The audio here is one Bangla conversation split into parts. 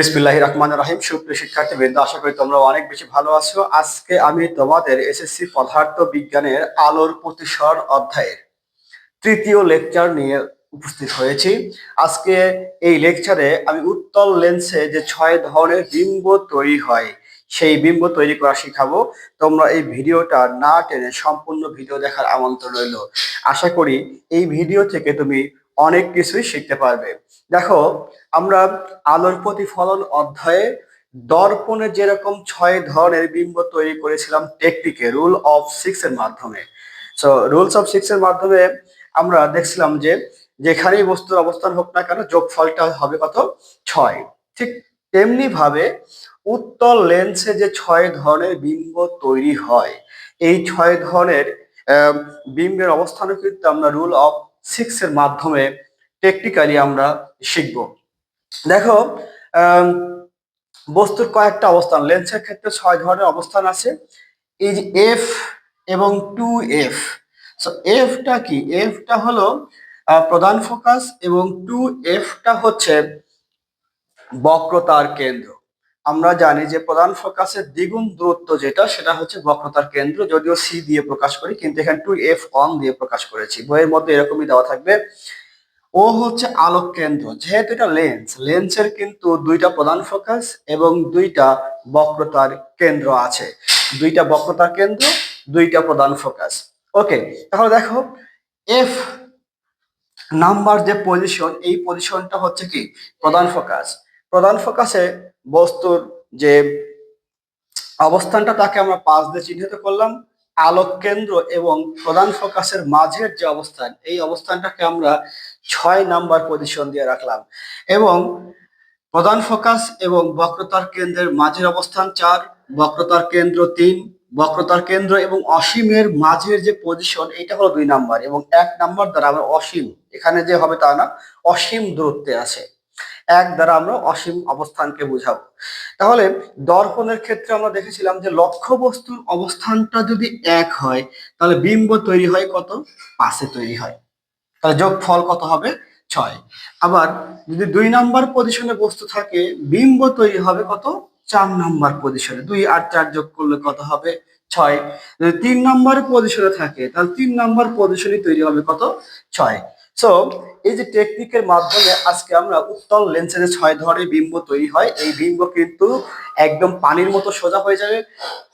বিসমিল্লাহ রহমান রহিম। সুপ্রিয় শিক্ষার্থীবৃন্দ আশা করি তোমরা অনেক বেশি ভালো আছো। আজকে আমি তোমাদের এসএসসি পদার্থ বিজ্ঞানের আলোর প্রতিসর অধ্যায়ের তৃতীয় লেকচার নিয়ে উপস্থিত হয়েছি। আজকে এই লেকচারে আমি উত্তল লেন্সে যে ছয় ধরনের বিম্ব তৈরি হয়, সেই বিম্ব তৈরি করা শিখাবো। তোমরা এই ভিডিওটা না টেনে সম্পূর্ণ ভিডিও দেখার আমন্ত্রণ রইল। আশা করি এই ভিডিও থেকে তুমি অনেক কিছুই শিখতে পারবে। দেখো, আমরা আলোর প্রতিফলন অধ্যায়ে দর্পণে যেরকম ছয় ধরনের বিম্ব তৈরি করেছিলাম টেকনিকে রুল অফ সিক্স এর মাধ্যমে। সো রুলস অফ সিক্স এর মাধ্যমে আমরা দেখছিলাম যে যেখানেই বস্তুর অবস্থান হোক না কেন যোগফলটা হবে কত? ছয়। ঠিক তেমনি ভাবে উত্তল লেন্সে যে ছয় ধরনের বিম্ব তৈরি হয়, এই ছয় ধরনের বিম্বের অবস্থানও কিন্তু আমরা রুল অফ সিক্স এর মাধ্যমে টেকনিক্যালি আমরা শিখব। দেখো বস্তুর কয়েকটা অবস্থান লেন্সের ক্ষেত্রে ছয় ধরনের অবস্থান আছে। এই যে এফ এবং টু এফ সো এফটা কি? এফটা হলো প্রধান ফোকাস এবং টু এফটা হচ্ছে বক্রতার কেন্দ্র। আমরা জানি যে প্রধান ফোকাসের দ্বিগুণ দূরত্ব যেটা, সেটা হচ্ছে বক্রতার কেন্দ্র, যদিও সি দিয়ে প্রকাশ করি, কিন্তু এখানে টু এফ অন দিয়ে প্রকাশ করেছি। বইয়ের মধ্যে এরকমই দেওয়া থাকবে। ও হচ্ছে আলোক কেন্দ্র। যেহেতু এটা লেন্স লেন্সের কিন্তু দুইটা প্রধান ফোকাস এবং দুইটা বক্রতার কেন্দ্র আছে। দুইটা বক্রতার কেন্দ্র, দুইটা প্রধান ফোকাস ওকে তাহলে দেখো এফ নাম্বার যে পজিশন এই পজিশনটা হচ্ছে কি? প্রধান ফোকাস প্রধান ফোকাসে বস্তুর যে অবস্থানটা তাকে আমরা পাঁচ দিয়ে চিহ্নিত করলাম। আলোক কেন্দ্র এবং প্রধান ফোকাসের মাঝের যে অবস্থান, এই অবস্থানটাকে আমরা ছয় নাম্বার পজিশন দিয়ে রাখলাম। এবং প্রধান ফোকাস এবং বক্রতার কেন্দ্রের মাঝের অবস্থান চার, বক্রতার কেন্দ্র তিন, বক্রতার কেন্দ্র এবং অসীমের মাঝের যে পজিশন এটা হলো দুই নাম্বার এবং এক নাম্বার দ্বারা আমরা অসীম, এখানে যে হবে তা না, অসীম দূরত্বে আছে। এক দ্বারা আমরা অসীম অবস্থানকে বুঝাবো। তাহলে দর্পণের ক্ষেত্রে আমরা দেখেছিলাম যে লক্ষ্য বস্তুর অবস্থানটা যদি এক হয়, তাহলে বিম্ব তৈরি হয় কত? পাশে তৈরি হয়। তাহলে যোগ ফল কত হবে? ছয়। আবার যদি দুই নাম্বার পজিশনে বস্তু থাকে, বিম্ব তৈরি হবে কত? চার নাম্বার পজিশনে দুই আর চার যোগ করলে কত হবে? ছয়। যদি তিন নাম্বার পজিশনে থাকে, তাহলে তিন নাম্বার পজিশনে তৈরি হবে কত? ছয়। সো এই যে টেকনিকের মাধ্যমে আজকে আমরা উত্তল লেন্সে ছয় ধরনের বিম্ব তৈরি হয়। এই বিম্ব কিন্তু একদম পানির মতো সোজা হয়ে যাবে।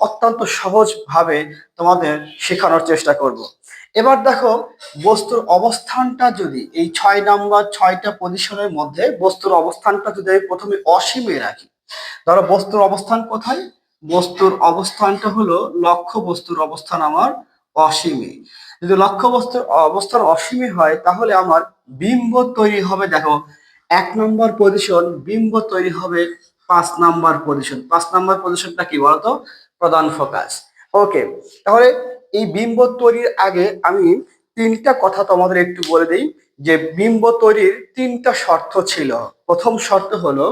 অত্যন্ত সহজ ভাবে তোমাদের শেখানোর চেষ্টা করব। এবার দেখো, বস্তুর অবস্থানটা যদি এই ছয় নাম্বার ছয়টা পজিশনের মধ্যে বস্তুর অবস্থানটা যদি আমি প্রথমে অসীমে রাখি, ধরো বস্তুর অবস্থান কোথায়? বস্তুর অবস্থানটা হলো লক্ষ্য বস্তুর অবস্থান আমার অসীমে। যদি লক্ষ্য বস্তুর অবস্থান অসীমে হয়, তাহলে আমার বিম্ব তৈরি হবে, দেখো, এক নম্বর পজিশন বিম্ব তৈরি হবে পাঁচ নাম্বার পজিশন পাঁচ নাম্বার পজিশনটা কি বলতো? প্রধান ফোকাস ওকে তাহলে এই বিম্ব তৈরির আগে আমি তিনটা কথা তোমাদের একটু বলে দিই। যে বিম্ব তৈরির তিনটা শর্ত ছিল। প্রথম শর্ত হলো,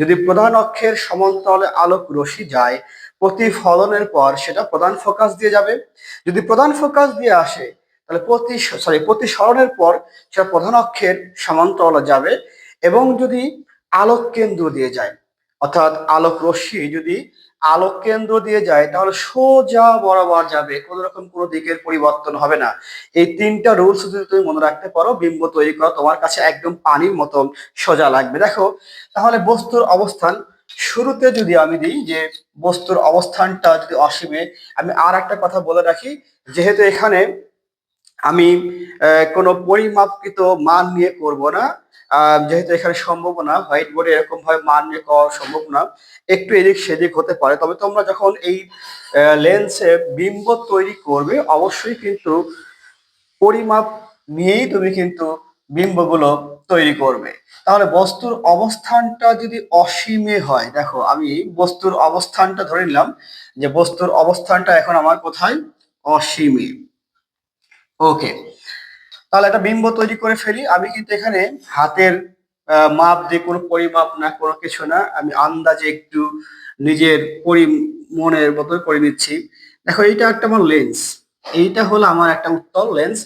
যদি প্রধান অক্ষের সমান্তরালে আলোক রশ্মি যায়, প্রতিফলনের পর সেটা প্রধান ফোকাস দিয়ে যাবে। যদি প্রধান ফোকাস দিয়ে আসে, তাহলে প্রতি সরি প্রতিসরণের পর সেটা প্রধান অক্ষের সমান্তরালে যাবে এবং যদি আলোক কেন্দ্র দিয়ে যায়, অর্থাৎ আলোক রশ্মি যদি আলোক কেন্দ্র দিয়ে যায়, তাহলে সোজা বরাবর যাবে কোনো রকম কোনো দিকের পরিবর্তন হবে না। এই তিনটা রুলস যদি তুমি মনে রাখতে পারো, বিম্ব তৈরি করো তোমার কাছে একদম পানির মতন সোজা লাগবে। দেখো, তাহলে বস্তুর অবস্থান, শুরুতে যদি আমি দিই যে বস্তুর অবস্থানটা যদি অসীমে, আমি আর একটা কথা বলে রাখি, যেহেতু এখানে আমি কোনো পরিমাপকৃত মান নিয়ে করব না। যেহেতু এখানে সম্ভব না, হোয়াইট বোর্ডে এরকম ভাবে মান নিয়ে করা সম্ভব না। একটু এদিক সেদিক হতে পারে। তবে তোমরা যখন এই লেন্সে বিম্ব তৈরি করবে, অবশ্যই কিন্তু পরিমাপ নিয়েই তুমি কিন্তু বিম্বগুলো তৈরি করবে। তাহলে বস্তুর অবস্থানটা যদি অসীমে হয়, দেখো আমি বস্তুর অবস্থানটা ধরে নিলাম যে বস্তুর অবস্থানটা এখন আমার কোথায়? অসীমে। ওকে। তাহলে একটা বিম্ব তৈরি করে ফেলি। আমি কিন্তু এখানে হাতের মাপ দিয়ে কোনো পরিমাপ না, কোনো কিছু না, আমি আন্দাজে একটু নিজের পরি, মনের মতো করে নিচ্ছি। দেখো, এইটা একটা আমার লেন্স এইটা হলো আমার একটা উত্তল লেন্স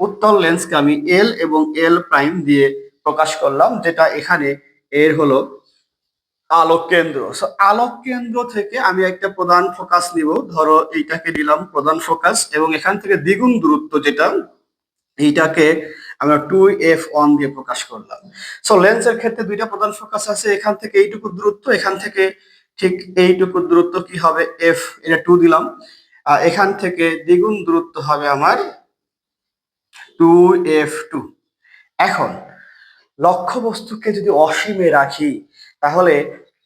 উত্তল লেন্সকে আমি এল এবং এল প্রাইম দিয়ে প্রকাশ করলাম, যেটা এখানে এর হলো আলোক কেন্দ্র। আলোক কেন্দ্র থেকে আমি একটা প্রধান ফোকাস নিব। ধরো এইটাকে নিলাম, প্রধান ফোকাস এবং এখান থেকে দ্বিগুণ দূরত্ব যেটা, এইটাকে আমরা টু এফ ওয়ান দিয়ে প্রকাশ করলাম। সো লেন্সের ক্ষেত্রে দুইটা প্রধান ফোকাস আছে, এখান থেকে এইটুকু দূরত্ব, এখান থেকে ঠিক এইটুকু দূরত্ব কি হবে? এফ এটা টু দিলাম। আর এখান থেকে দ্বিগুণ দূরত্ব হবে আমার টু এফ টু এখন, লক্ষ্যবস্তুকে যদি অসীমে রাখি তাহলে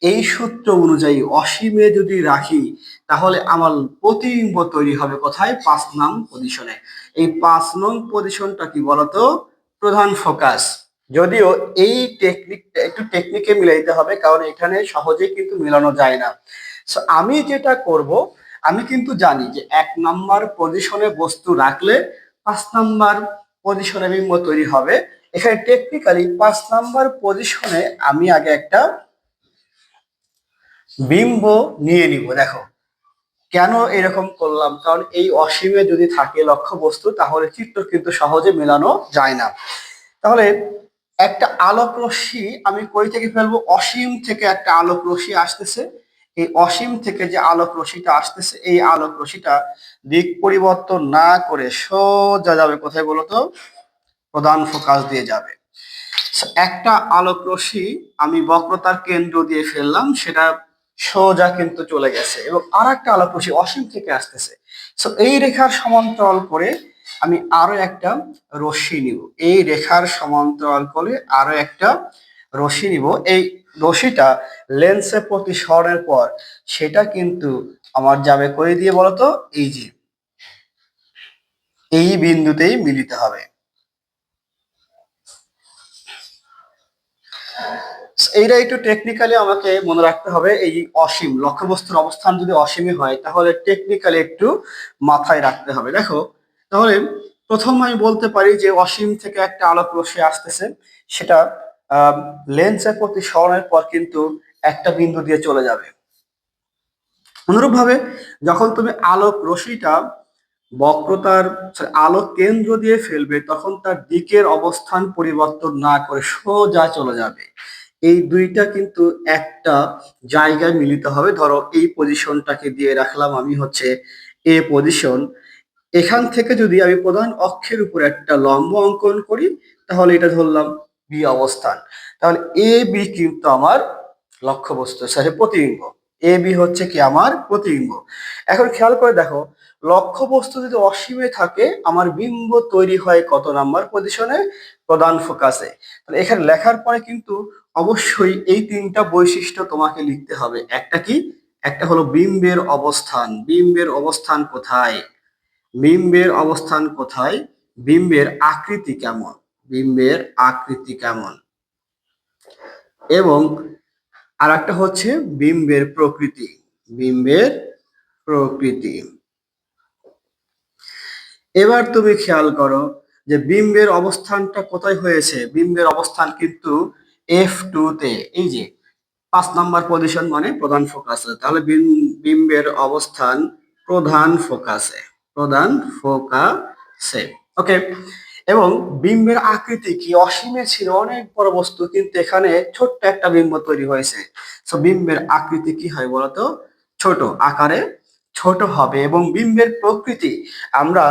এই সূত্র অনুযায়ী অসীমে যদি রাখি, তাহলে আমার প্রতিবিম্ব তৈরি হবে কোথায়? পাঁচ নং পজিশনে এই পাঁচ নং পজিশনটা কি বলতো? প্রধান ফোকাস যদিও এই টেকনিকটা একটু টেকনিকে মিলাইতে হবে, কারণ এখানে সহজে কিন্তু মেলানো যায় না। আমি যেটা করব, আমি কিন্তু জানি যে এক নাম্বার পজিশনে বস্তু রাখলে পাঁচ নাম্বার পজিশনে বিম্ব তৈরি হবে। এখানে টেকনিক্যালি পাঁচ নাম্বার পজিশনে আমি আগে একটা বিম্ব নিয়ে নিব, দেখো। কেন এরকম করলাম? কারণ এই অসীমে যদি থাকে লক্ষ্য বস্তু তাহলে চিত্র কিন্তু সহজে মেলানো যায় না। তাহলে একটা আলোক রশ্মি, আমি কই থেকে ফেলব? অসীম থেকে একটা আলোক রশ্মি আসতেছে। এই অসীম থেকে যে আলোক রশ্মিটা আসতেছে, এই আলোক রশ্মিটা দিক পরিবর্তন না করে সোজা যাবে। কোথায় বলতো? প্রধান ফোকাস দিয়ে যাবে। একটা আলোক রশ্মি আমি বক্রতার কেন্দ্র দিয়ে ফেললাম, সেটা সোজা কিন্তু চলে গেছে এবং আর একটা আলোক রশ্মি অসীম থেকে আসতেছে। সো এই রেখার সমান্তরাল করে আমি আরও একটা রশ্মি নিব। এই রেখার সমান্তরাল করে আরও একটা রশ্মি নিব। এই রশ্মিটা লেন্সে প্রতিসরণের পর সেটা কিন্তু আমার যাবে করে দিয়ে বলতো, এই যে, এই বিন্দুতেই মিলিত হবে। এইটা একটু টেকনিক্যালি আমাকে মনে রাখতে হবে, এই অসীম, লক্ষ্যবস্তুর অবস্থান যদি অসীমই হয়, তাহলে টেকনিক্যালি একটু মাথায় রাখতে হবে। দেখো, তাহলে প্রথম আমি বলতে পারি যে অসীম থেকে একটা আলোক রশ্মি আসতেছে, সেটা লেন্সের প্রতি সরণের পর কিন্তু একটা বিন্দু দিয়ে চলে যাবে। অনুরূপভাবে যখন তুমি আলোক রশ্মিটা বক্রতার আলোক কেন্দ্র দিয়ে ফেলবে, তখন তার দিকের অবস্থান পরিবর্তন না করে সোজা চলে যাবে। এই দুইটা কিন্তু একটা জায়গায় মিলিত হবে। ধরো, এই পজিশনটাকে দিয়ে রাখলাম আমি হচ্ছে এ পজিশন এখান থেকে যদি আমি প্রধান অক্ষের উপর একটা লম্ব অঙ্কন করি, তাহলে এটা ধরলাম বি অবস্থান। তাহলে এ বি কিন্তু আমার লক্ষ্যবস্তু সরি প্রতিবিম্ব। এ বি হচ্ছে কি? আমার প্রতিবিম্ব। এখন খেয়াল করে দেখো লক্ষ্যবস্তু যদি অসীমে থাকে, আমার বিম্ব তৈরি হয় কত নাম্বার পজিশনে প্রধান ফোকাসে তাহলে এখানে লেখার পরে কিন্তু অবশ্যই এই তিনটা বৈশিষ্ট্য তোমাকে লিখতে হবে। একটা কি? একটা হলো বিম্বের অবস্থান। বিম্বের অবস্থান কোথায়? বিম্বের অবস্থান কোথায়? বিম্বের আকৃতি কেমন? বিম্বের আকৃতি কেমন? এবং আর একটা হচ্ছে বিম্বের প্রকৃতি। বিম্বের প্রকৃতি। এবার তুমি খেয়াল করো যে বিম্বের অবস্থানটা কোথায় হয়েছে। বিম্বের অবস্থান কিন্তু এফ টু তে। এই যে, পাঁচ নাম্বার পজিশন মানে প্রধান ফোকাসে তাহলে বিম্বের অবস্থান প্রধান ফোকাসে প্রধান ফোকাসে ওকে এবং বিম্বের আকৃতি কি? অসীমে ছিল অনেক বড় বস্তু, কিন্তু এখানে ছোট্ট একটা বিম্ব তৈরি হয়েছে। তো বিম্বের আকৃতি কি হয় বলতো? ছোট। আকারে ছোট হবে। এবং বিম্বের প্রকৃতি, আমরা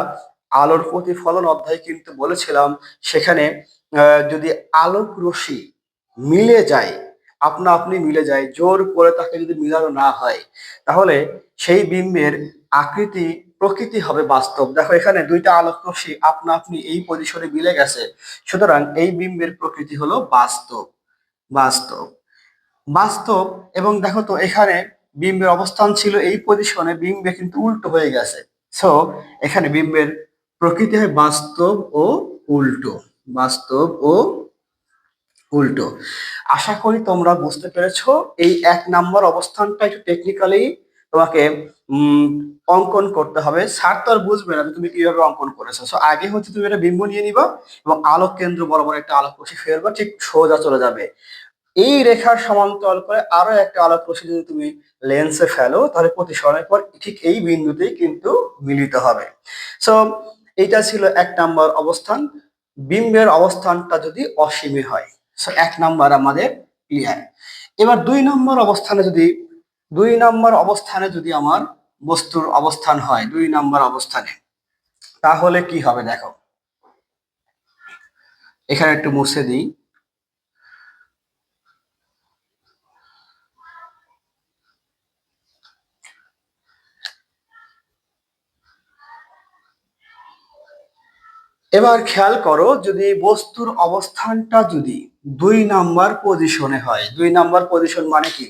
আলোর প্রতিফলন অধ্যায় কিন্তু বলেছিলাম, সেখানে যদি আলোক রশ্মি মিলে যায়, আপনা আপনি মিলে যায়, জোর করে তাকে যদি মিলানো না হয়, তাহলে সেই বিম্বের আকৃতি প্রকৃতি হবে বাস্তব। দেখো, এখানে দুইটা আলোক রশ্মি আপনা আপনি এই পজিশনে মিলে গেছে, সুতরাং এই বিম্বের প্রকৃতি হলো বাস্তব বাস্তব বাস্তব। এবং দেখো তো, এখানে বিম্বের অবস্থান ছিল এই পজিশনে বিম্বে কিন্তু উল্টো হয়ে গেছে। সো এখানে বিম্বের প্রকৃতি হয় বাস্তব ও উল্টো, বাস্তব ও উল্টো। আশা করি তোমরা বুঝতে পেরেছ এই এক নাম্বার অবস্থানটা একটু টেকনিক্যালি তোমাকে অঙ্কন করতে হবে। স্যার তো আর বুঝবে না তুমি কীভাবে অঙ্কন করেছ। সো আগে হচ্ছে তুমি একটা বিম্ব নিয়ে নিবা এবং আলোক কেন্দ্র বরাবর একটা আলোক রশ্মি ফেলবা ঠিক সোজা চলে যাবে। এই রেখার সমান্তরাল করে আরও একটা আলোক রশ্মি যদি তুমি লেন্সে ফেলো, তাহলে প্রতিসরণের পর ঠিক এই বিন্দুতেই কিন্তু মিলিত হবে। সো এইটা ছিল এক নাম্বার অবস্থান। বিম্বের অবস্থানটা যদি অসীমে হয় সো এক নাম্বার আমাদের ক্লিয়ার এবার দুই নম্বর অবস্থানে যদি, দুই নম্বর অবস্থানে যদি আমার বস্তুর অবস্থান হয়, দুই নম্বর অবস্থানে, তাহলে কি হবে দেখো? এখানে একটু মুছে দিই। এবার খেয়াল করো, যদি বস্তুর অবস্থানটা যদি দুই নাম্বার পজিশনে হয়, দুই নাম্বার পজিশন মানে কি?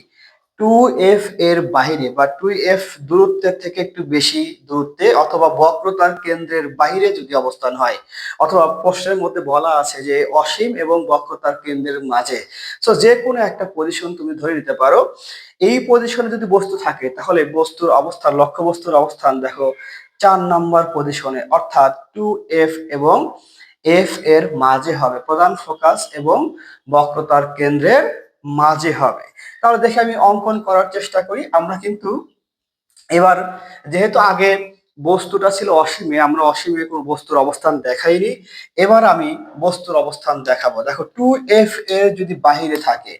টু এফ এর বাইরে বা টু এফ দূরত্বের থেকে একটু বেশি দূরত্বে অথবা বক্রতার কেন্দ্রের বাইরে যদি অবস্থান হয়, অথবা প্রশ্নের মধ্যে বলা আছে যে অসীম এবং বক্রতার কেন্দ্রের মাঝে। সো যে কোনো একটা পজিশন তুমি ধরে নিতে পারো, এই পজিশনে যদি বস্তু থাকে, তাহলে বস্তুর অবস্থান লক্ষ্য বস্তুর অবস্থান দেখো। চার নাম্বার পজিশনে অর্থাৎ টু এফ এবং এফ এর মাঝে হবে। প্রধান ফোকাস এবং বক্রতার কেন্দ্রের মাঝে হবে। তাহলে দেখে আমি অঙ্কন করার চেষ্টা করি। আমরা কিন্তু এবার যেহেতু আগে বস্তুটা ছিল অসীমে, আমরা অসীমে কোনো বস্তুর অবস্থান দেখাইনি। এবার আমি বস্তুর অবস্থান দেখাবো। দেখো টু এফ এর যদি বাহিরে থাকে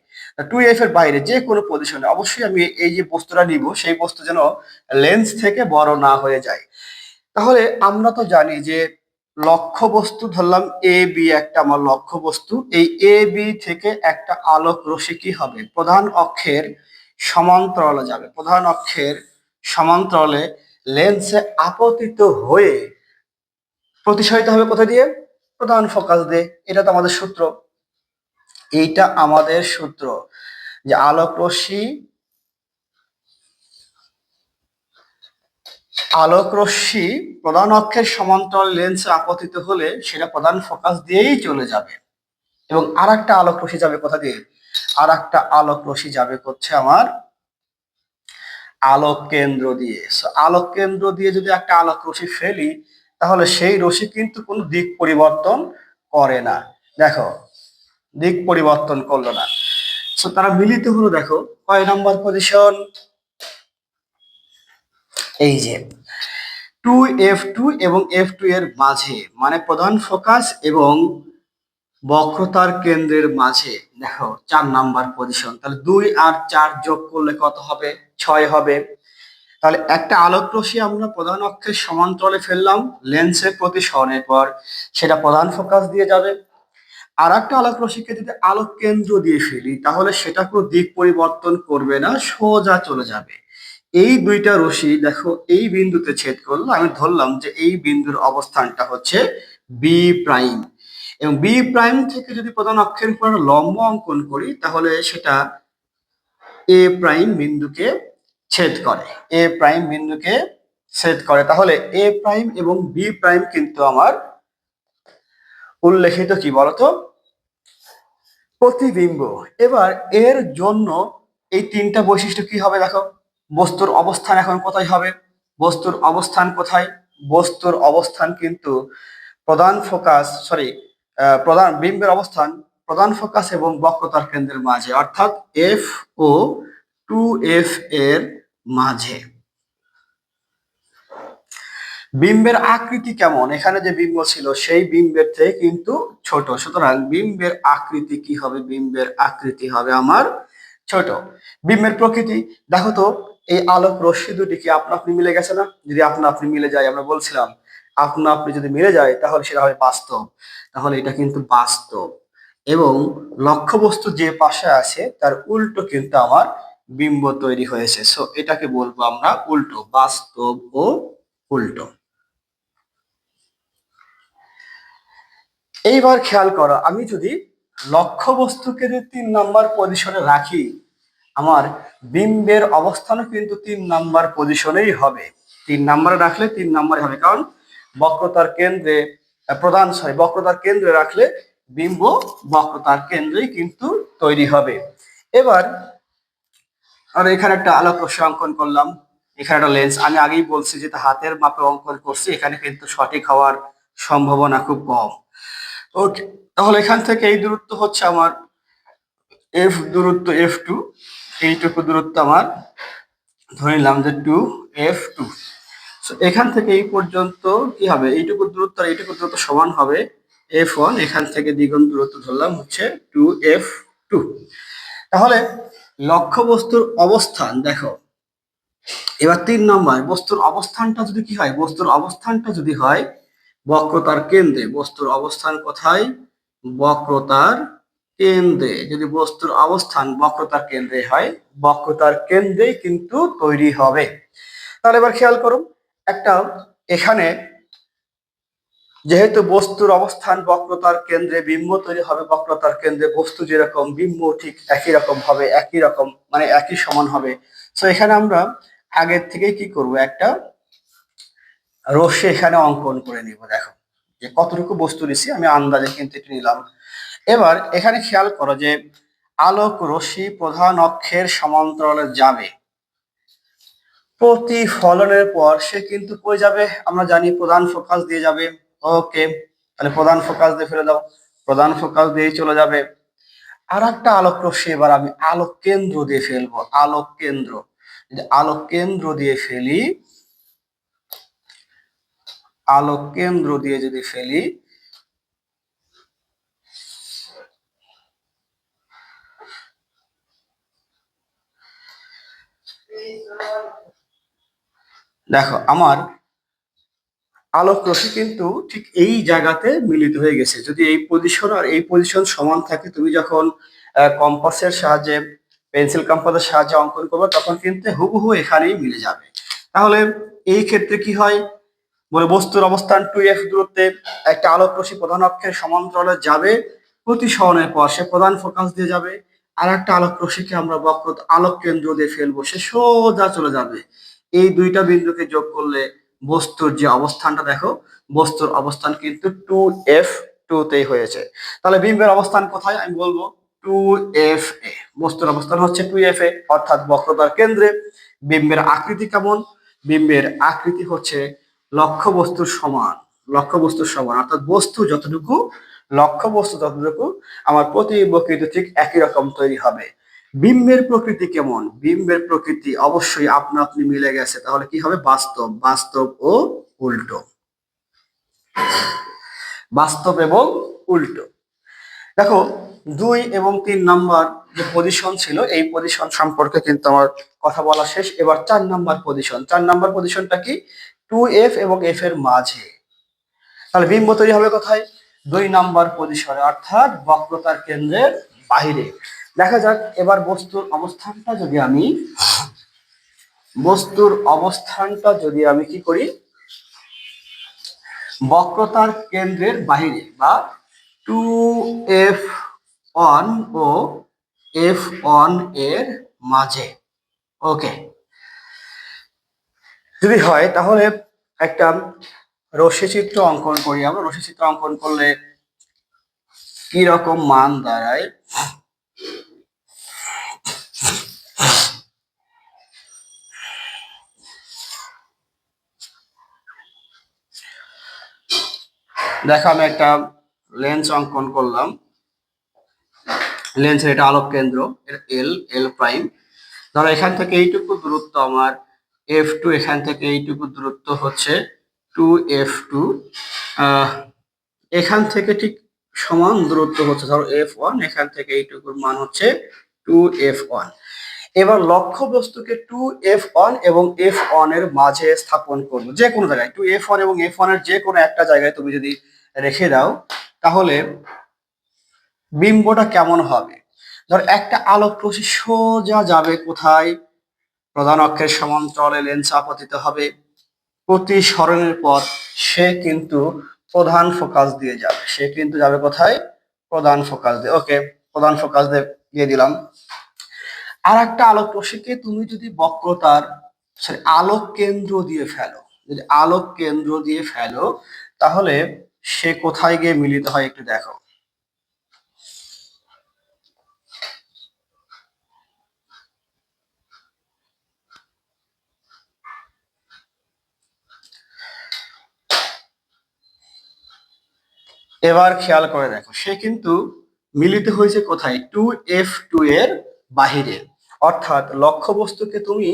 টু এফ এর বাইরে যে কোনো পজিশনে অবশ্যই আমি এই যে বস্তুটা নিব, সেই বস্তু যেন লেন্স থেকে বড় না হয়ে যায়। তাহলে আমরা তো জানি যে লক্ষ্য বস্তু ধরলাম এ বি একটা আমার লক্ষ্য বস্তু, এই এ বি থেকে একটা আলোক রশ্মি কি হবে? প্রধান অক্ষের সমান্তরালে যাবে। প্রধান অক্ষের সমান্তরালে লেন্সে আপতিত হয়ে প্রতিসারিত হবে কোথায় দিয়ে? প্রধান ফোকাস দিয়ে। এটা তো আমাদের সূত্র। এইটা আমাদের সূত্র। যে আলোক রশ্মি আলোক রশ্মি প্রধান অক্ষের সমান্তরাল লেন্সে আপতিত হলে সেটা প্রধান ফোকাস দিয়েই চলে যাবে। এবং আর একটা আলোক রশ্মি যাবে কোথা দিয়ে? আর একটা আলোক রশ্মি যাবে করছে আমার আলোক কেন্দ্র দিয়ে। আলোক কেন্দ্র দিয়ে যদি একটা আলোক রশ্মি ফেলি, তাহলে সেই রশ্মি কিন্তু কোনো দিক পরিবর্তন করে না। দেখো দিক পরিবর্তন করল না। তারা মিলিত হলো, দেখো, কয় নম্বর পজিশন এই যে টু এফ টু এবং এফ টু এর মাঝে মানে প্রধান ফোকাস এবং বক্রতার কেন্দ্রের মাঝে, দেখো, চার নাম্বার পজিশন তাহলে দুই আর চার যোগ করলে কত হবে? ছয় হবে। তাহলে একটা আলোক রশ্মি আমরা প্রধান অক্ষের সমান্তরালে ফেললাম লেন্সের প্রতি সরণের পর, সেটা প্রধান ফোকাস দিয়ে যাবে। আর একটা আলোক রশ্মিকে যদি আলোক কেন্দ্র দিয়ে ফেলি তাহলে সেটা কোনো দিক পরিবর্তন করবে না, সোজা চলে যাবে। এই দুইটা রশ্মি দেখো, এই বিন্দুতে ছেদ করল, আমি ধরলাম যে এই বিন্দুর অবস্থানটা হচ্ছে বি প্রাইম এবং বি প্রাইম থেকে যদি প্রধান অক্ষের উপর লম্ব অঙ্কন করি, তাহলে সেটা এ প্রাইম বিন্দুকে ছেদ করে এ প্রাইম বিন্দুকে ছেদ করে। তাহলে এ প্রাইম এবং বি প্রাইম কিন্তু আমার উল্লেখিত কি বলতো? প্রতিবিম্ব। এবার এর জন্য এই তিনটা বৈশিষ্ট্য কি হবে দেখো? বস্তুর অবস্থান এখন কোথায় হবে? বস্তুর অবস্থান কোথায়? বস্তুর অবস্থান কিন্তু প্রধান ফোকাস সরি প্রধান বিম্বের অবস্থান প্রধান ফোকাস এবং বক্রতার কেন্দ্রের মাঝে, অর্থাৎ এফ ও টু এফ এর মাঝে। বিম্বের আকৃতি কেমন? এখানে যে বিম্ব ছিল, সেই বিম্বের থেকে কিন্তু ছোট। সুতরাং বিম্বের আকৃতি কি হবে? বিম্বের আকৃতি হবে আমার ছোট। বিম্বের প্রকৃতি, দেখো তো, এই আলোক রশ্মি দুটি কি আপনা আপনি মিলে গেছে না? যদি আপনা আপনি মিলে যায়, আমরা বলছিলাম, আপনা আপনি যদি মিলে যায়, তাহলে সেটা হবে বাস্তব। তাহলে এটা কিন্তু বাস্তব। এবং লক্ষ্যবস্তু যে পাশে আছে, তার উল্টো কিন্তু আমার বিম্ব তৈরি হয়েছে। সো এটাকে বলব আমরা উল্টো, বাস্তব ও উল্টো। এইবার খেয়াল করো, আমি যদি লক্ষ্যবস্তুকে যদি তিন নাম্বার পজিশনে রাখি, আমার বিম্বের অবস্থানও কিন্তু তিন নাম্বার পজিশনেই হবে। তিন নাম্বারে রাখলে তিন নাম্বারে হবে, কারণ বক্রতার কেন্দ্রে প্রধান সরি বক্রতার কেন্দ্রে রাখলে বিম্ব বক্রতার কেন্দ্রেই কিন্তু তৈরি হবে। এবার, আর এখানে একটা আলোক রশ্মি অঙ্কন করলাম, এখানে একটা লেন্স আমি আগেই বলছি যে হাতের মাপে অঙ্কন করছি, এখানে কিন্তু সঠিক হওয়ার সম্ভাবনা খুব কম। ওকে তাহলে এখান থেকে এই দূরত্ব হচ্ছে আমার এফ দূরত্ব এফ টু এইটুকু দূরত্ব আমার ধরে নিলাম যে টু এফ টু এখান থেকে এই পর্যন্ত কি হবে? এইটুকু দূরত্ব আর এইটুকু দূরত্ব সমান হবে এফ ওয়ান এখান থেকে দ্বিগুণ দূরত্ব ধরলাম হচ্ছে টু এফ টু তাহলে লক্ষ্য বস্তুর অবস্থান, দেখো, এবার তিন নম্বর, বস্তুর অবস্থানটা যদি কি হয়? বস্তুর অবস্থানটা যদি হয় বক্রতার কেন্দ্রে বস্তুর অবস্থান কোথায়? বক্রতার কেন্দ্রে। যদি বস্তুর অবস্থান বক্রতার কেন্দ্রে হয়, বক্রতার কেন্দ্রেই কিন্তু তৈরি হবে। তাহলে এবার খেয়াল করুন, একটা এখানে যেহেতু বস্তুর অবস্থান বক্রতার কেন্দ্রে বিম্ব তৈরি হবে, বক্রতার কেন্দ্রে বস্তু যেরকম বিম্ব ঠিক একই রকম হবে, একই রকম মানে একই সমান হবে। তো এখানে আমরা আগের থেকে কি করব? একটা রশ্মি এখানে অঙ্কন করে নিব, দেখো। যে কতটুকু বস্তু নিছি আমি আন্দাজে কিন্তু এটি নিলাম। এবার এখানে খেয়াল করো যে আলোক রশ্মি প্রধান অক্ষের সমান্তরালে যাবে। প্রতিফলনের পর সে কিন্তু কই যাবে? আমরা জানি প্রধান ফোকাস দিয়ে যাবে। ওকে তাহলে প্রধান ফোকাস দিয়ে ফেলে দাও। প্রধান ফোকাস দিয়েই চলে যাবে। আর একটা আলোক রশ্মি, এবার আমি আলোক কেন্দ্র দিয়ে ফেলব। আলোক কেন্দ্র আলোক কেন্দ্র দিয়ে ফেলি আলোক কেন্দ্র দিয়ে যদি ফেলি, দেখো আমার আলোক রশ্মি কিন্তু ঠিক এই জায়গাতে মিলিত হয়ে গেছে। যদি এই পজিশন আর এই পজিশন সমান থাকে, তুমি যখন কম্পাসের সাহায্যে পেন্সিল কম্পাসের সাহায্যে অঙ্কন করবে, তখন কিন্তু হুবহু এখানেই মিলে যাবে। তাহলে এই ক্ষেত্রে কি হয়? বলে বস্তুর অবস্থান টু এফ দূরত্বে একটা আলোক রশ্মি প্রধান অক্ষের সমান্তরালে যাবে। প্রতিসরণের পর সে প্রধান ফোকাস দিয়ে যাবে। আর একটা আলোক রশ্মিকে আমরা বক্র আলোক কেন্দ্র দিয়ে ফেলব, সে সোজা চলে যাবে। এই দুইটা বিন্দুকে যোগ করলে বস্তুর যে অবস্থানটা দেখো, বস্তুর অবস্থান কিন্তু টু এফ টু তেই হয়েছে। তাহলে বিম্বের অবস্থান কোথায়? আমি বলব টু এফ এ বস্তুর অবস্থান হচ্ছে টু এফ এ অর্থাৎ বক্রতার কেন্দ্রে। বিম্বের আকৃতি কেমন? বিম্বের আকৃতি হচ্ছে লক্ষ্য বস্তুর সমান লক্ষ্য বস্তুর সমান। অর্থাৎ বস্তু যতটুকু লক্ষ্য বস্তু ততটুকু, আমার প্রতিবিম্ব কিন্তু ঠিক একই রকম তৈরি হবে। বিম্বের প্রকৃতি কেমন? বিম্বের প্রকৃতি অবশ্যই আপনা আপনি মিলে গেছে। তাহলে কি হবে? বাস্তব বাস্তব ও উল্টো। বাস্তব এবং উল্টো। দেখো, দুই এবং তিন নাম্বার যে পজিশন ছিল, এই পজিশন সম্পর্কে কিন্তু আমার কথা বলা শেষ। এবার চার নাম্বার পজিশন চার নাম্বার পজিশনটা কি? টু এফ এবং এফ এর মাঝে। তাহলে বিম্ব তৈরি হবে কোথায়? দুই নাম্বার পজিশনে অর্থাৎ বক্রতার কেন্দ্রের বাহিরে। দেখা যাক এবার বস্তুর অবস্থানটা যদি আমি, বস্তুর অবস্থানটা যদি আমি কি করি? বক্রতার কেন্দ্রের বাহিরে বা টু এফ ওয়ান ও এফ ওয়ানের মাঝে। ওকে যদি হয়, তাহলে একটা রশ্মি চিত্র অঙ্কন করি আমরা। রশ্মি চিত্র অঙ্কন করলে কি রকম মান দাঁড়ায়? দেখো, আমি একটা লেন্স অঙ্কন করলাম। লেন্সের এটা আলোক কেন্দ্র, এটা এল এল প্রাইম ধরো, এখান থেকে এইটুকু দূরত্ব আমার এফ টু এখান থেকে এইটুকু দূরত্ব হচ্ছে টু এফ টু এখান থেকে ঠিক সমান দূরত্ব হচ্ছে, ধরো এফ ওয়ান এখান থেকে এইটুকুর মান হচ্ছে টু এফ ওয়ান এবার লক্ষ্য বস্তুকে টু এফ ওয়ান এবং এফ ওয়ানের মাঝে স্থাপন করব, যে কোনো জায়গায় টু এফ ওয়ান এবং এফ ওয়ানের যে কোনো একটা জায়গায় তুমি যদি রেখে দাও, তাহলে বিম্বটা কেমন হবে? ধর একটা আলোক রশ্মি সোজা যাবে কোথায়? প্রধান অক্ষের সমান্তরালে লেন্স আপতিত হবে। প্রতি স্মরণের পর সে কিন্তু প্রধান ফোকাস দিয়ে যাবে। সে কিন্তু যাবে কোথায়? প্রধান ফোকাস দিয়ে। ওকে প্রধান ফোকাস দিয়ে দিলাম। আর একটা আলোক রশ্মিকে তুমি যদি বক্রতার সরি আলোক কেন্দ্র দিয়ে ফেলো, যদি আলোক কেন্দ্র দিয়ে ফেলো, তাহলে সে কোথায় গিয়ে মিলিত হয় একটু দেখো। এবার খেয়াল করে দেখো, সে কিন্তু মিলিত হয়েছে কোথায়? টু এফ টু এর বাহিরে। অর্থাৎ লক্ষ্য বস্তুকে তুমি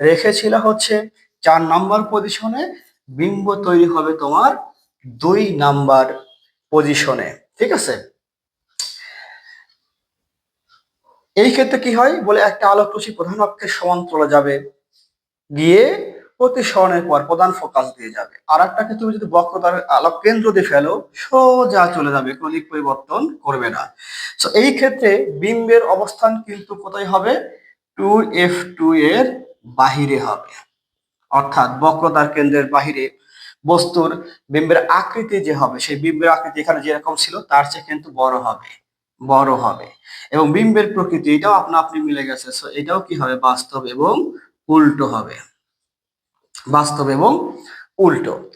রেখেছিল হচ্ছে চার নাম্বার পজিশনে বিম্ব তৈরি হবে তোমার দুই নাম্বার পজিশনে ঠিক আছে? এই ক্ষেত্রে কি হয়? বলে একটা আলোক প্রধান অক্ষের সমান্তরালে যাবে। গিয়ে প্রতিসরণের পর প্রধান ফোকাস দিয়ে যাবে। আর একটাকে তুমি যদি বক্রতার আলোক কেন্দ্র দিয়ে ফেলো, সোজা চলে যাবে, কোনো দিক পরিবর্তন করবে না। তো এই ক্ষেত্রে বিম্বের অবস্থান কিন্তু কোথায় হবে? টু এফ টু এর বাহিরে হবে। অর্থাৎ বক্রতার কেন্দ্রের বাহিরে বস্তুর বিম্বের আকৃতি যে হবে, সেই বিম্বের আকৃতি এখানে যেরকম ছিল, তার চেয়ে কিন্তু বড় হবে বড় হবে। এবং বিম্বের প্রকৃতি, এটাও আপনা আপনি মিলে গেছে। সো এটাও কি হবে? বাস্তব এবং উল্টো হবে। বাস্তব এবং উল্টো।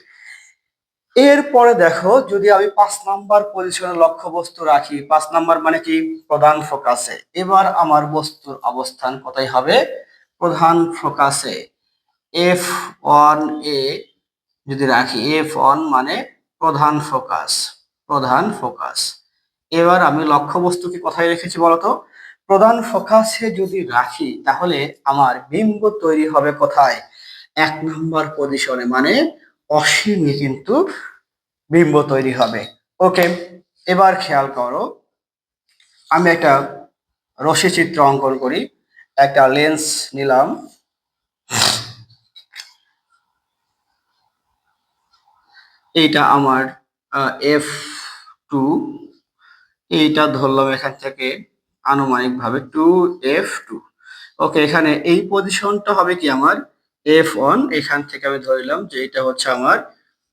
এরপরে দেখো, যদি আমি পাঁচ নাম্বার পজিশনে লক্ষ্য বস্তু রাখি, পাঁচ নাম্বার মানে কি? প্রধান ফোকাসে। এবার আমার বস্তুর অবস্থান কোথায় হবে? প্রধান ফোকাসে। এফ ওয়ান এ যদি রাখি এফ ওয়ান মানে প্রধান ফোকাস প্রধান ফোকাস। এবার আমি লক্ষ্য বস্তুকে কোথায় রেখেছি বলতো? প্রধান ফোকাসে যদি রাখি, তাহলে আমার বিম্ব তৈরি হবে কোথায়? এক নম্বর পজিশনে মানে অসীমে কিন্তু বিম্ব তৈরি হবে। ওকে এবার খেয়াল করো, আমি একটা রশি চিত্র অঙ্কন করি, একটা লেন্স নিলাম। এইটা আমার এফ টু এইটা ধরলাম এখান থেকে আনুমানিকভাবে টু এফ টু ওকে এখানে এই পজিশনটা হবে কি আমার এফ ওয়ান এখান থেকে আমি ধরলাম যে এটা হচ্ছে আমার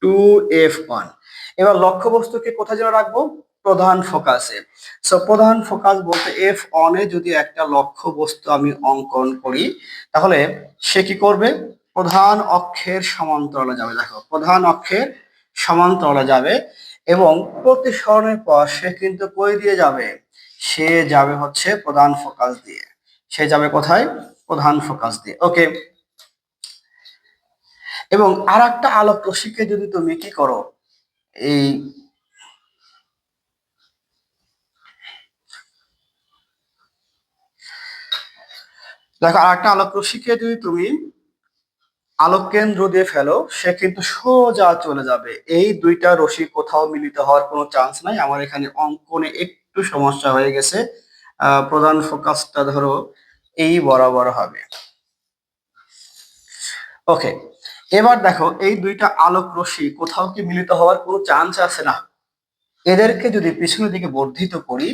টু এফ ওয়ান এবার লক্ষ্য বস্তুকে কোথায় যেন রাখব? প্রধান ফোকাসে সো প্রধান ফোকাস বলতে এফ অনে যদি একটা লক্ষ্য বস্তু আমি অঙ্কন করি, তাহলে সে কি করবে? প্রধান অক্ষের সমান্তরালে যাবে। দেখো, প্রধান অক্ষের সমান্তরালে যাবে এবং প্রতিসরণের পর সে কিন্তু কই দিয়ে যাবে? সে যাবে হচ্ছে প্রধান ফোকাস দিয়ে। সে যাবে কোথায়? প্রধান ফোকাস দিয়ে। ওকে এবং আর একটা আলোক রশ্মিকে যদি তুমি কি করো? এই দেখো আর একটা আলোক রশ্মিকে যদি তুমি আলোক কেন্দ্র দিয়ে ফেলো, সে কিন্তু সোজা চলে যাবে। এই দুইটা রশি কোথাও মিলিত হওয়ার কোনো চান্স নাই। আমার এখানে অঙ্কনে একটু সমস্যা হয়ে গেছে। প্রধান ফোকাসটা ধরো এই বরাবর হবে। ওকে এবার দেখো, এই দুইটা আলোক রশ্মি কোথাও কি মিলিত হওয়ার কোনো চান্স আছে না? এদেরকে যদি পিছনের দিকে বর্ধিত করি,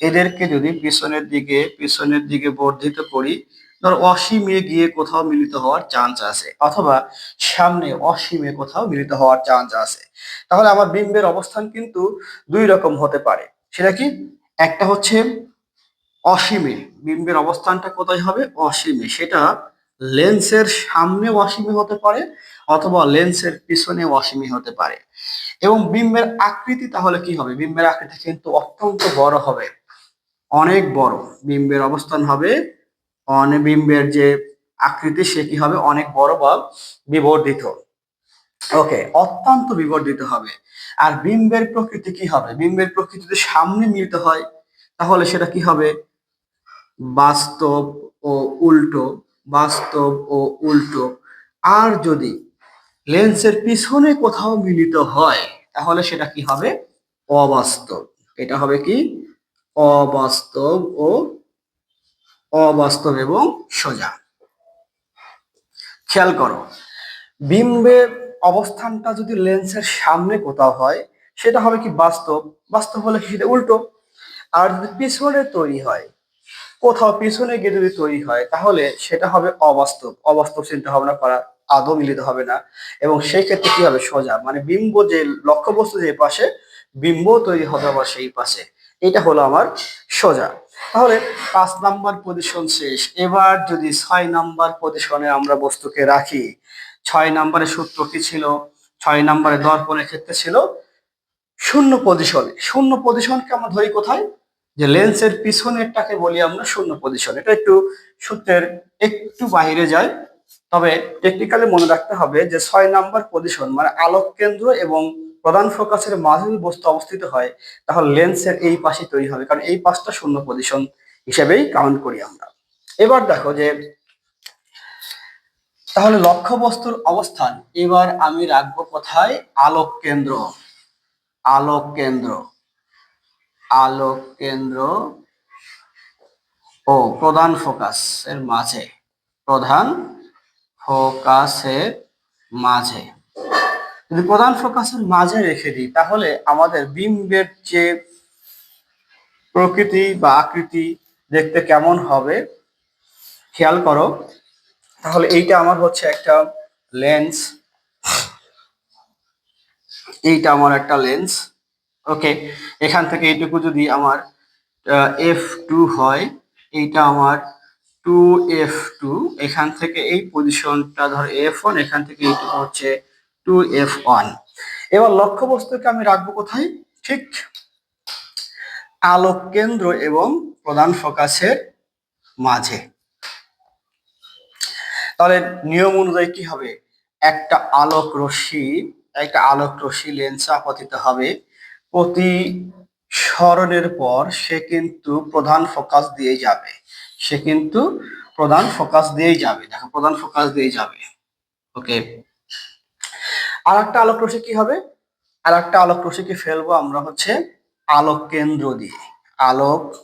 এদেরকে যদি পিছনের দিকে পিছনের দিকে বর্ধিত করি, ধর অসীমে গিয়ে কোথাও মিলিত হওয়ার চান্স আছে, অথবা সামনে অসীমে কোথাও মিলিত হওয়ার চান্স আছে। তাহলে আমার বিম্বের অবস্থান কিন্তু দুই রকম হতে পারে। সেটা কি? একটা হচ্ছে অসীমে। বিম্বের অবস্থানটা কোথায় হবে? অসীমে। সেটা লেন্সের সামনে অসীমে হতে পারে অথবা লেন্সের পিছনে অসীমে হতে পারে। এবং বিম্বের আকৃতি তাহলে কি হবে? বিম্বের আকৃতি কিন্তু অত্যন্ত বড় হবে। অনেক বড়। বিম্বের অবস্থান হবে অনেক বিম্বের যে আকৃতি, সে কি হবে? অনেক বড় বা বিবর্ধিত। ওকে অত্যন্ত বিবর্ধিত হবে। আর বিম্বের প্রকৃতি কি হবে? বিম্বের প্রকৃতি যদি সামনে মিলিত হয়, তাহলে সেটা কি হবে? বাস্তব ও উল্টো বাস্তব ও উল্টো। আর যদি লেন্সের পিছনে কোথাও মিলিত হয়, তাহলে সেটা কি হবে? অবাস্তব। এটা হবে কি? অবাস্তব ও অবাস্তব এবং সোজা। খেয়াল করো বিম্বের অবস্থানটা যদি লেন্সের সামনে কোথাও হয়, সেটা হবে কি বাস্তব? বাস্তব হলে সেটা উল্টো। আর যদি পিছনে তৈরি হয় কোথাও পিছনে গিয়ে যদি তৈরি হয়, তাহলে সেটা হবে অবাস্তব। অবাস্তব চিন্তা ভাবনা করা আদৌ মিলিত হবে না। এবং সেই ক্ষেত্রে কি হবে? সোজা। মানে বিম্ব যে লক্ষ্যবস্তু যে পাশে, বিম্ব তৈরি হবে আবার সেই পাশে। এটা হলো আমার সোজা। তাহলে পাঁচ নাম্বার পজিশন শেষ। এবার যদি ছয় নাম্বার পজিশনে আমরা বস্তুকে রাখি, ছয় নাম্বারের সূত্র কি ছিল? ছয় নাম্বারে দর্পণের ক্ষেত্রে ছিল শূন্য পজিশনে শূন্য পজিশনকে আমরা ধরি কোথায়? যে লেন্সের পিছনেরটাকে বলি আমরা শূন্য পজিশন এটা একটু সূত্রের একটু বাইরে যায়। তবে টেকনিক্যালি মনে রাখতে হবে যে ছয় নাম্বার পজিশন মানে আলোক কেন্দ্র এবং প্রধান ফোকাসের মাঝে বস্তু অবস্থিত হয়, তাহলে লেন্সের এই পাশে তৈরি হবে। কারণ এই পাশটা শূন্য পজিশন হিসেবেই কাউন্ট করি আমরা। এবার দেখো যে, তাহলে লক্ষ্য বস্তুর অবস্থান। এবার আমি রাখব কোথায়? আলোক কেন্দ্র। আলোক কেন্দ্র। আলোক কেন্দ্র ও প্রধান ফোকাস এর মাঝে, প্রধান ফোকাসের মাঝে। যদি প্রধান ফোকাসের মাঝে রেখে দিই, তাহলে আমাদের বিম্বের যে প্রকৃতি বা আকৃতি দেখতে কেমন হবে, খেয়াল করো। তাহলে এইটা আমার হচ্ছে একটা লেন্স। এইটা আমার একটা লেন্স। ওকে এখান থেকে এইটুকু যদি আমার এফ টু হয়, এইটা আমার টু এফ টু এখান থেকে এই পজিশনটা ধর এফ ওয়ান এখান থেকে এইটুকু হচ্ছে টু এফ ওয়ান এবার লক্ষ্যবস্তুকে আমি রাখব কোথায়? ঠিক আলোক কেন্দ্র এবং প্রধান ফোকাসের মাঝে। তাহলে নিয়ম অনুযায়ী কি হবে? একটা আলোক রশ্মি, একটা আলোক রশ্মি লেন্সে আপতিত হবে প্রতি স্মরণের পর সে কিন্তু প্রধান ফোকাস দিয়ে যাবে। সে কিন্তু প্রধান ফোকাস দিয়েই যাবে। দেখো, প্রধান ফোকাস দিয়ে যাবে। ওকে। আর একটা আলোক রশ্মি কি হবে? আর একটা আলোক রশ্মিকে ফেলব? আমরা হচ্ছে আলোক কেন্দ্র দিয়ে। আলোক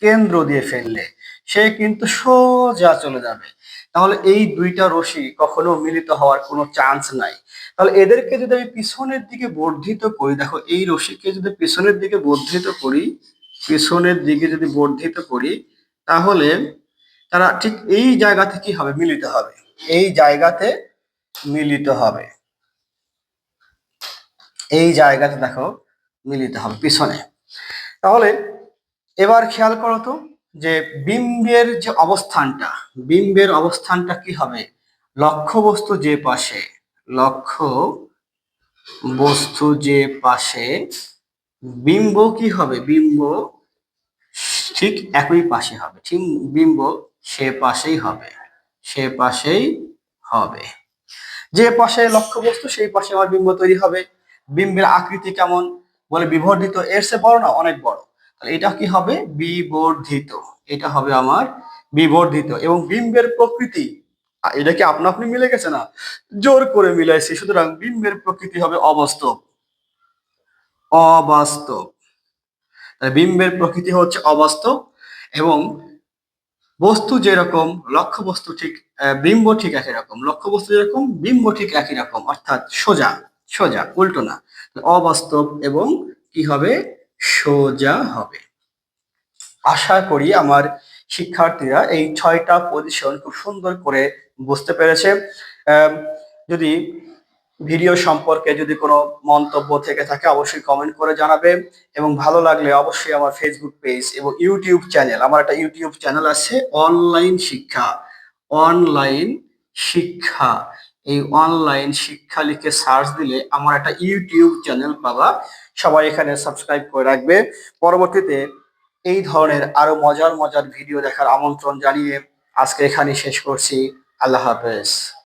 কেন্দ্র দিয়ে ফেললে সে কিন্তু সোজা চলে যাবে। তাহলে এই দুইটা রশি কখনো মিলিত হওয়ার কোনো চান্স নাই। তাহলে এদেরকে যদি আমি পিছনের দিকে বর্ধিত করি, দেখো এই রশিকে যদি পিছনের দিকে বর্ধিত করি, পিছনের দিকে যদি বর্ধিত করি, তাহলে তারা ঠিক এই জায়গাতে কি হবে? মিলিত হবে। এই জায়গাতে মিলিত হবে। এই জায়গাতে দেখো মিলিত হবে, পিছনে। তাহলে এবার খেয়াল করো তো যে বিম্বের যে অবস্থানটা, বিম্বের অবস্থানটা কি হবে? লক্ষ্য বস্তু যে পাশে, লক্ষ্য বস্তু যে পাশে, বিম্ব কি হবে? বিম্ব ঠিক একই পাশে হবে, ঠিক বিম্ব সে পাশেই হবে, সে পাশেই হবে। যে পাশে লক্ষ্য বস্তু, সেই পাশে আমার বিম্ব তৈরি হবে। বিম্বের আকৃতি কেমন? বলে বিবর্ধিত, এর সে বড় না, অনেক বড়। এটা কি হবে? বিবর্ধিত। এটা হবে আমার বিবর্ধিত। এবং বিম্বের প্রকৃতি এটা কি আপনা আপনি মিলে গেছে না? জোর করে মিলাইছি। সুতরাং বিম্বের প্রকৃতি হবে অবাস্তব। অবাস্তব। বিম্বের প্রকৃতি হচ্ছে অবাস্তব এবং বস্তু যেরকম লক্ষ্য বস্তু ঠিক বিম্ব ঠিক একই রকম। লক্ষ্য বস্তু যেরকম, বিম্ব ঠিক একই রকম। অর্থাৎ সোজা সোজা, উল্টো না। অবাস্তব এবং কি হবে? সোজা হবে। আশা করি আমার শিক্ষার্থীরা এই ছয়টা পজিশন খুব সুন্দর করে বুঝতে পেরেছে। যদি ভিডিও সম্পর্কে যদি কোনো মন্তব্য থেকে থাকে, অবশ্যই কমেন্ট করে জানাবে এবং ভালো লাগলে অবশ্যই আমার ফেসবুক পেজ এবং ইউটিউব চ্যানেল আমার একটা ইউটিউব চ্যানেল আছে অনলাইন শিক্ষা অনলাইন শিক্ষা এই অনলাইন শিক্ষা লিখে সার্চ দিলে আমার একটা ইউটিউব চ্যানেল পাবা। সবাই এখানে সাবস্ক্রাইব করে রাখবে। পরবর্তীতে এই ধরনের আরও মজার মজার ভিডিও দেখার আমন্ত্রণ জানিয়ে আজকে এখানে শেষ করছি। আল্লাহ হাফেজ।